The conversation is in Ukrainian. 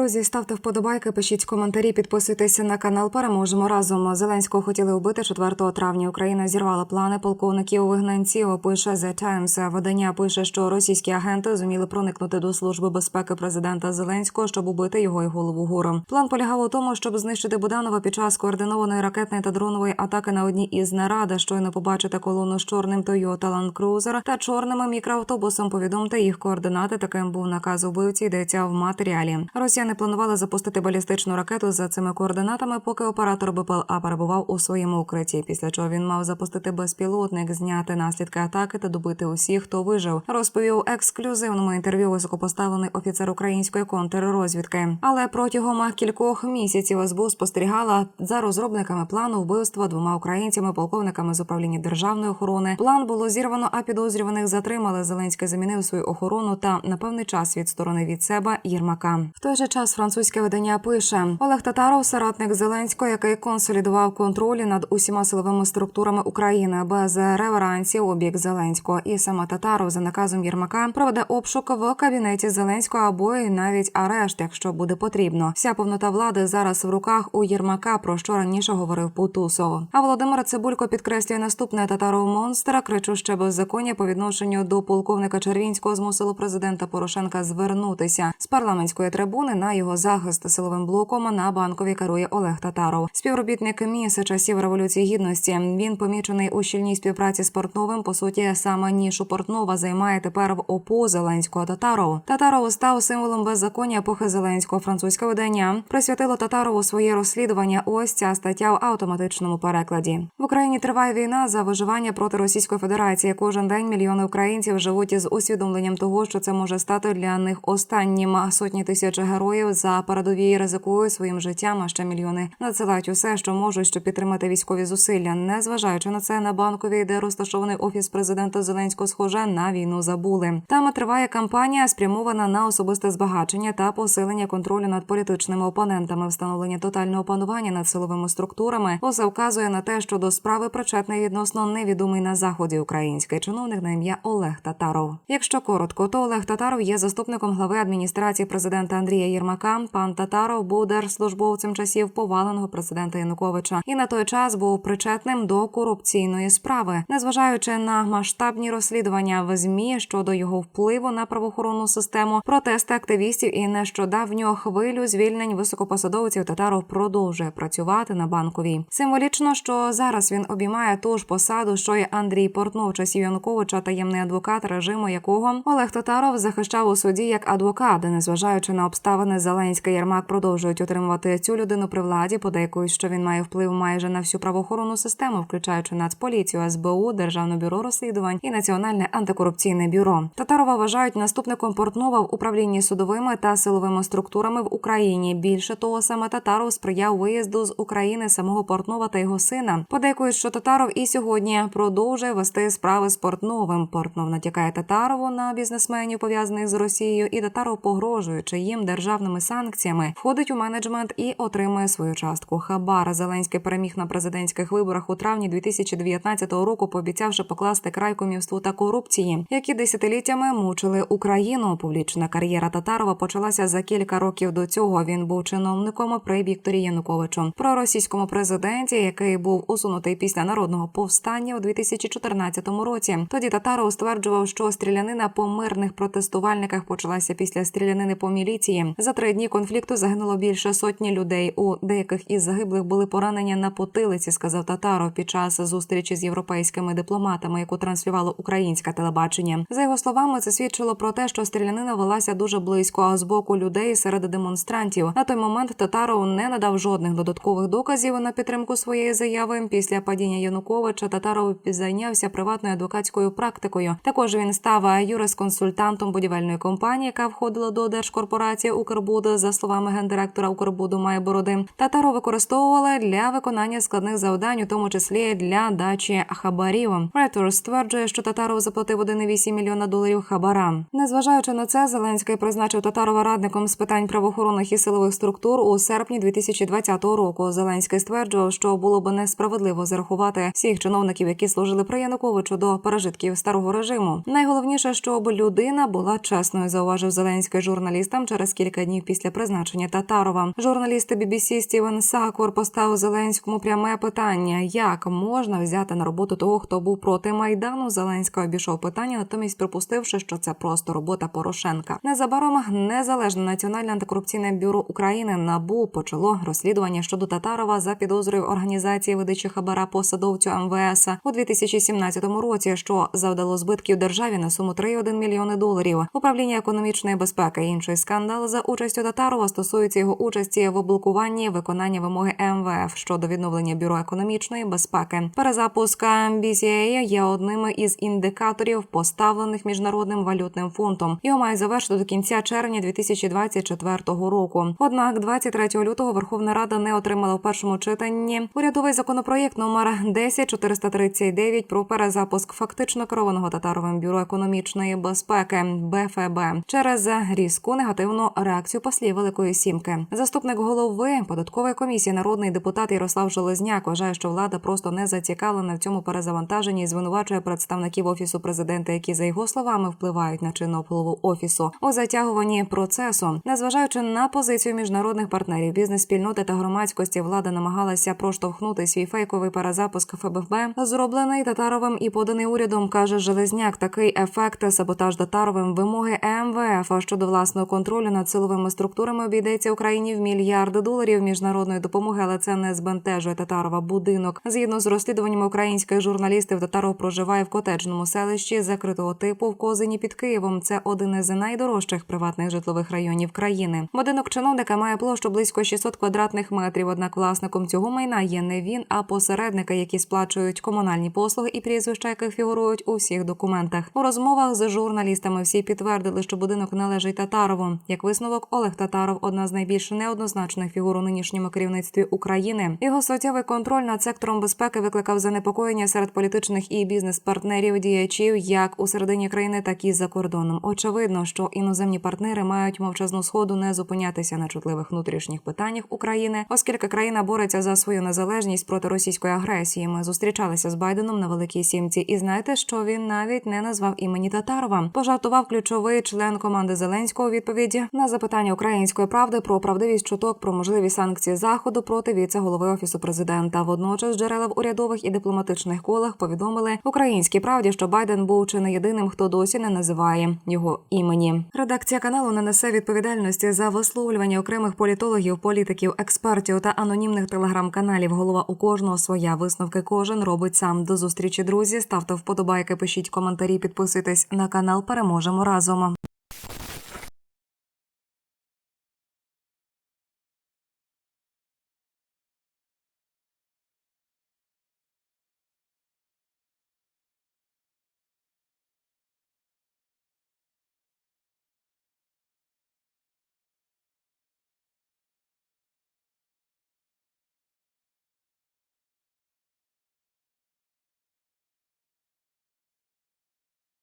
Друзі, ставте вподобайки, пишіть коментарі, підписуйтеся на канал. Переможемо разом. Зеленського хотіли вбити 4 травня. Україна зірвала плани полковників вигнанців. Пише The Times. Видання пише, що російські агенти зуміли проникнути до служби безпеки президента Зеленського, щоб убити його і голову гуром. План полягав у тому, щоб знищити Буданова під час координованої ракетної та дронової атаки на одній із нарад. Щойно побачите колону з чорним Toyota Land Cruiser та чорним мікроавтобусом. Повідомте їх координати. Таким був наказ убивці. Йдеться в матеріалі. Росіяни планували запустити балістичну ракету за цими координатами, поки оператор БПЛА перебував у своєму укритті. Після чого він мав запустити безпілотник, зняти наслідки атаки та добити усіх, хто вижив. Розповів у ексклюзивному інтерв'ю високопоставлений офіцер української контррозвідки. Але протягом кількох місяців СБУ спостерігала за розробниками плану вбивства двома українцями, полковниками з управління державної охорони. План було зірвано, а підозрюваних затримали. Зеленський замінив свою охорону та на певний час відсторонив від себе Єрмака. В той же час французьке видання пише Олег Татаров, соратник Зеленського, який консолідував контролі над усіма силовими структурами України без реверансів у бік Зеленського. І саме Татаров за наказом Єрмака проведе обшук в кабінеті Зеленського або й навіть арешт, якщо буде потрібно. Вся повнота влади зараз в руках у Єрмака, про що раніше говорив Путусов. А Володимир Цибулько підкреслює наступне Татаров монстра, кричуще беззаконня по відношенню до полковника Червінського змусило президента Порошенка звернутися з парламентської трибуни на його захист силовим блоком на банковій керує Олег Татаров. Співробітник МІС часів революції гідності. Він помічений у щільній співпраці з Портновим. По суті, саме нішу Портнова займає тепер в ОПУ Зеленського Татаров. Татаров став символом беззаконня епохи Зеленського. Французьке видання присвятило Татарову своє розслідування. Ось ця стаття в автоматичному перекладі. В Україні триває війна за виживання проти Російської Федерації. Кожен день мільйони українців живуть із усвідомленням того, що це може стати для них останнім. Сотні тисяч героїв за передовій ризикують своїм життям. А ще мільйони надсилають усе, що можуть, щоб підтримати військові зусилля. Незважаючи на це, на банковій, де розташований офіс президента Зеленського, схоже на війну забули. Там триває кампанія, спрямована на особисте збагачення та посилення контролю над політичними опонентами, встановлення тотального панування над силовими структурами. Усе вказує на те, що до справи причетний відносно невідомий на заході український чиновник на ім'я Олег Татаров. Якщо коротко, то Олег Татаров є заступником глави адміністрації президента Андрія Єрмака. Пан Татаров був держслужбовцем часів поваленого президента Януковича і на той час був причетним до корупційної справи, незважаючи на масштабні розслідування в змі щодо його впливу на правоохоронну систему, протести активістів і нещодавнього хвилю звільнень високопосадовців Татаров продовжує працювати на банковій. Символічно, що зараз він обіймає ту ж посаду, що й Андрій Портнов часів Януковича, таємний адвокат режиму якого Олег Татаров захищав у суді як адвокат, незважаючи на обставини Зеленська Єрмак продовжують утримувати цю людину при владі. Подейкують, що він має вплив майже на всю правоохоронну систему, включаючи Нацполіцію, СБУ, Державне бюро розслідувань і Національне антикорупційне бюро. Татарова вважають наступником Портнова в управлінні судовими та силовими структурами в Україні. Більше того, саме Татаров сприяв виїзду з України самого Портнова та його сина. Подейкують, що Татаров і сьогодні продовжує вести справи з Портновим. Портнов натякає Татарову на бізнесменів пов'язаних з Росією, і Татаров, погрожуючи їм державними санкціями, входить у менеджмент і отримує свою частку. Хабар Зеленський переміг на президентських виборах у травні 2019 року, пообіцявши покласти край комівству та корупції, які десятиліттями мучили Україну. Публічна кар'єра Татарова почалася за кілька років до цього. Він був чиновником при Вікторі Януковичу, проросійському президенті, який був усунутий після народного повстання у 2014 році. Тоді Татаров стверджував, що стрілянина по мирних протестувальниках почалася після стрілянини по міліції. За три дні конфлікту загинуло більше сотні людей. У деяких із загиблих були поранення на потилиці, сказав Татаров під час зустрічі з європейськими дипломатами, яку транслювало українське телебачення. За його словами, це свідчило про те, що стрілянина велася дуже близько а з боку людей серед демонстрантів. На той момент Татаров не надав жодних додаткових доказів на підтримку своєї заяви. Після падіння Януковича Татаров зайнявся приватною адвокатською практикою. Також він став юрисконсультантом будівельної компанії, яка входила до держкорпорації Укрбуд. За словами гендиректора Укрбуду Має Бороди, Татаров використовували для виконання складних завдань, у тому числі для дачі хабарів. Reuters стверджує, що Татаров заплатив 1,8 мільйона доларів хабара. Незважаючи на це, Зеленський призначив Татарова радником з питань правоохоронних і силових структур у серпні 2020 року. Зеленський стверджував, що було б несправедливо зарахувати всіх чиновників, які служили при Януковичу до пережитків старого режиму. Найголовніше, щоб людина була чесною, зауважив Зеленський журналістам через кілька днів. Днів після призначення Татарова. Журналіст BBC Стівен Сакур поставив Зеленському пряме питання: як можна взяти на роботу того, хто був проти майдану? Зеленський обійшов питання, натомість припустивши, що це просто робота Порошенка. Незабаром незалежне національне антикорупційне бюро України НАБУ почало розслідування щодо Татарова за підозрою організації видачі хабара посадовцю МВС у 2017 році, що завдало збитків державі на суму 3,1 мільйони доларів. Управління економічної безпеки. Інший скандал за участю Татарова стосується його участі в блокуванні виконання вимоги МВФ щодо відновлення бюро економічної безпеки. Перезапуск BCA є одним із індикаторів, поставлених міжнародним валютним фондом. Його мають завершити до кінця червня 2024 року. Однак, 23 лютого Верховна Рада не отримала в першому читанні урядовий законопроєкт номер 10439 про перезапуск фактично керованого Татаровим бюро економічної безпеки БФБ через різку негативну реакцію послів Великої Сімки. Заступник голови податкової комісії, народний депутат Ярослав Железняк вважає, що влада просто не зацікавлена в цьому перезавантаженні і звинувачує представників офісу президента, які за його словами впливають на чинну голову офісу у затягуванні процесу, незважаючи на позицію міжнародних партнерів, бізнес-спільноти та громадськості, влада намагалася проштовхнути свій фейковий перезапуск ФБФ, зроблений Татаровим і поданий урядом, каже Железняк. Такий ефект саботаж Татаровим вимоги МВФ щодо власного контролю над силовими структурами обійдеться Україні в мільярди доларів міжнародної допомоги, але це не збентежує Татарова будинок. Згідно з розслідуваннями українських журналістів, Татаров проживає в котеджному селищі закритого типу в Козині під Києвом. Це один із найдорожчих приватних житлових районів країни. Будинок чиновника має площу близько 600 квадратних метрів. Однак власником цього майна є не він, а посередники, які сплачують комунальні послуги і прізвища, яких фігурують у всіх документах. У розмовах з журналістами всі підтвердили, що будинок належить Татарову. Як висновок, Олег Татаров одна з найбільш неоднозначних фігур у нинішньому керівництві України. Його суттєвий контроль над сектором безпеки викликав занепокоєння серед політичних і бізнес-партнерів діячів як у середині країни, так і за кордоном. Очевидно, що іноземні партнери мають мовчазну сходу не зупинятися на чутливих внутрішніх питаннях України, оскільки країна бореться за свою незалежність проти російської агресії. Ми зустрічалися з Байденом на великій сімці, і знаєте, що він навіть не назвав імені Татарова. Пожартував ключовий член команди Зеленського у відповіді на запитання української правди про правдивість чуток про можливі санкції заходу проти віце-голови офісу президента. Водночас джерела в урядових і дипломатичних колах повідомили українській правді, що Байден був чи не єдиним, хто досі не називає його імені. Редакція каналу не несе відповідальності за висловлювання окремих політологів, політиків, експертів та анонімних телеграм-каналів. Голова у кожного своя висновки. Кожен робить сам. До зустрічі, друзі. Ставте вподобайки, пишіть коментарі, підписуйтесь на канал. Переможемо разом.